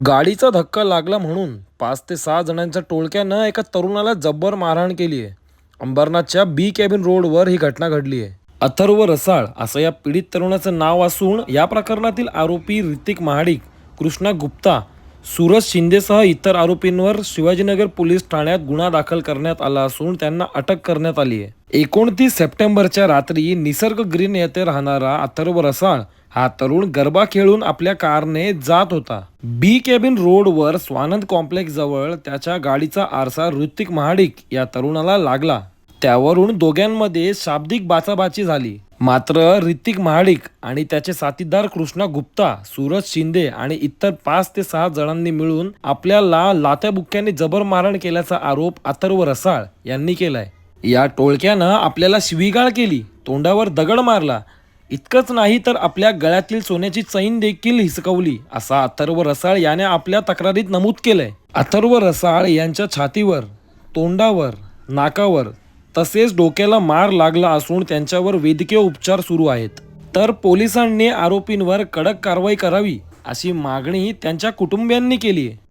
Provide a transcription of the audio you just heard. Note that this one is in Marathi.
गाडीचा धक्का लागला म्हणून पाच ते सहा जणांच्या टोळक्यानं एका तरुणाला जब्बर मारहाण केली आहे अंबरनाथच्या बी कॅबिन रोडवर ही घटना घडली आहे अथर्व रसाळ असं या पीडित तरुणाचं नाव असून या प्रकरणातील आरोपी ऋतिक महाडिक कृष्णा गुप्ता सूरज शिंदेसह इतर आरोपींवर शिवाजीनगर पोलीस ठाण्यात गुन्हा दाखल करण्यात आला असून त्यांना अटक करण्यात आली आहे एकोणतीस सप्टेंबरच्या रात्री निसर्ग ग्रीन येथे राहणारा अथर्व रसाळ हा तरुण गरबा खेळून आपल्या कारने जात होता. बी केबिन रोडवर स्वानंद कॉम्प्लेक्स जवळ त्याच्या गाडीचा आरसा ऋतिक महाडिक या तरुणाला लागला. त्यावरून दोघांमध्ये शाब्दिक बाचाबाची झाली. मात्र ऋतिक महाडिक आणि त्याचे साथीदार कृष्णा गुप्ता सूरज शिंदे आणि इतर पाच ते सहा जणांनी मिळून आपल्याला लात्या बुक्क्याने जबर मारण केल्याचा आरोप अथर्व रसाळ यांनी केलाय. या टोळक्यानं आपल्याला शिवीगाळ केली. तोंडावर दगड मारला. इतकंच नाही तर आपल्या गळ्यातील सोन्याची चैन देखील हिसकवली असा अथर्व रसाळ याने आपल्या तक्रारीत नमूद केलंय. अथर्व रसाळ यांच्या छातीवर तोंडावर नाकावर तसेच डोक्याला मार लागला असून त्यांच्यावर वैद्यकीय उपचार सुरू आहेत. तर पोलिसांनी आरोपींवर कडक कारवाई करावी अशी मागणी त्यांच्या कुटुंबियांनी केली आहे